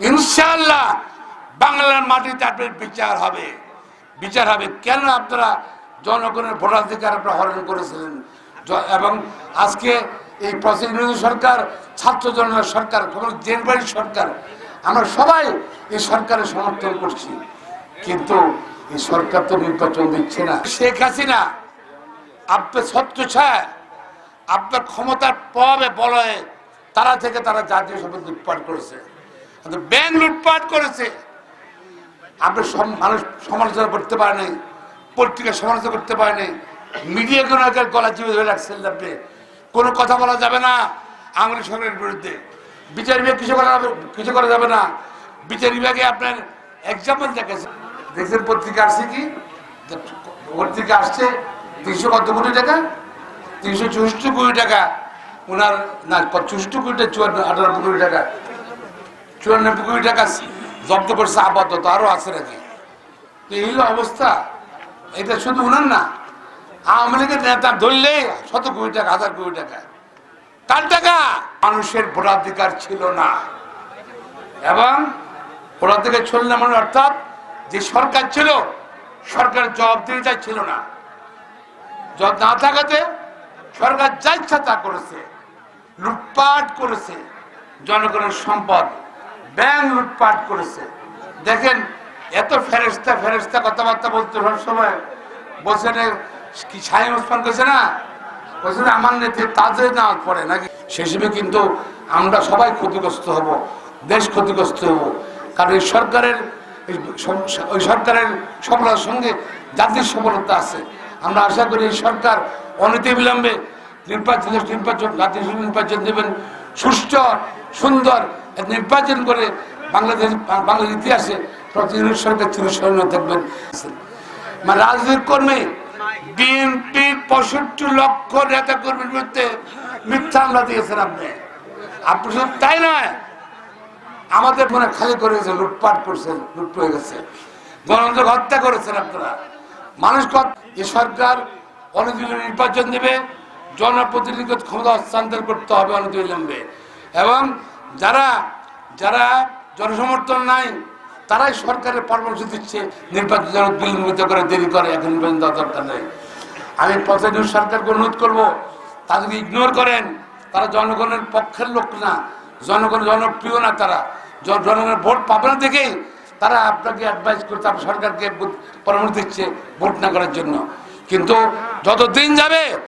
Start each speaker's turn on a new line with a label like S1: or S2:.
S1: ইনশাআল্লাহ বাংলার মাটিতে আপনার বিচার হবে। বিচার হবে। কেন আপনারা জনগণের ভোটাধিকার আপনারা হরণ করেছিলেন? এবং আজকে এই প্রতিনিধি সরকার, ছাত্র জনতার সরকার এবং জেনবাড়ির সরকার, আমরা সবাই এই সরকারের সমর্থন করছি। কিন্তু এই সরকার তো নির্বাচন দিচ্ছে না। শেখ হাসিনা, আপনার ছত্র ছায়, আপনার ক্ষমতার প্রভাবে বলয়ে তারা থেকে তারা জাতীয় সম্পদ লুটপাট করেছে। ব্যাংক লুটপাট করেছে। আপনি মানুষ সমালোচনা করতে পারে নাই, পত্রিকা সমালোচনা করতে পারে নাই, মিডিয়া কোনো গলা চিপে ধরে রাখছেন আপনি। কোনো কথা বলা যাবে না আঙুলি সরকারের বিরুদ্ধে। বিচার বিভাগ কিছু করা কিছু করা যাবে না। বিচার বিভাগে আপনার এক্সাম্পল দেখেছে দেখছেন পত্রিকা আসছে কি? পত্রিকা আসছে তিনশো কত কোটি টাকা? তিনশো চৌষট্টি কোটি টাকা। ওনার না চৌষট্টি কোটি টাকা চুয়ান্ন আটানব্বই কোটি টাকা। চুরানব্বই কোটি টাকা জব্দ করছে আপাতত, আরও আছে নাকি? তো এই অবস্থা, এটা শুধু উনার না, আওয়ামী লীগের নেতা ধরলে শত কোটি টাকা, হাজার কোটি টাকা। কার টাকা? মানুষের ভোটাধিকার ছিল না। এবং ভোটাধিকার ছিল না মানে অর্থাৎ যে সরকার ছিল সরকারের জবাবদিহিতা ছিল না। জব না থাকাতে সরকার যা ইচ্ছা তা করেছে, লুটপাট করেছে, জনগণের সম্পদ। ব্যাংক লুটপাট করেছে। দেখেন এত ফেরেস্তা ফেরেস্তা কথাবার্তা বলতে সব সময় বলছে কি সাহেব ওসমান করেছে না? বলছে না, আমার নেত্রী তাদের না পড়ে নাকি? সেসবে কিন্তু আমরা সবাই ক্ষতিগ্রস্ত হব দেশ ক্ষতিগ্রস্ত হব। কারণ এই সরকারের ওই সরকারের সফলতার সঙ্গে জাতির সফলতা আছে। আমরা আশা করি এই সরকার অনতি বিলম্বে নির্বাচন নির্বাচন জাতীয় নির্বাচন দেবেন সুষ্ঠু সুন্দর নির্বাচন করে বাংলাদেশ, বাংলার ইতিহাসে প্রতিনিধি সরকার চিরস্মরণীয় থাকবেন। মানে রাজনৈতিক কর্মী বিএনপির পঁয়ষট্টি লক্ষ নেতা কর্মীর বিরুদ্ধে মিথ্যা হামলা দিয়েছেন আপনি। আপনি শুধু তাই নয়, আমাদের মনে খালি করে গেছে লুটপাট করছেন, লুট হয়ে গেছে। গণতন্ত্র হত্যা করেছেন আপনারা। মানুষ এ সরকার অনতিবিলম্বে নির্বাচন দেবে জনপ্রতিনিধি ক্ষমতা হস্তান্তর করতে হবে অনতিবিলম্বে। এবং যারা যারা জনসমর্থন নাই, তারাই সরকারের পরামর্শ দিচ্ছে, নির্বাচন বিলম্বিত করে, দেরি করে, এখন নির্বাচন দেওয়ার দরকার নেই। আমি প্রতিনিধি সরকারকে অনুরোধ করব, তাদেরকে ইগনোর করেন, তারা জনগণের পক্ষের লোক না, জনগণ জনপ্রিয় না তারা। জনগণের ভোট পাবে না দেখেই তারা আপনাকে অ্যাডভাইস করতে আপনার সরকারকে পরামর্শ দিচ্ছে ভোট না করার জন্য। কিন্তু যত দিন যাবে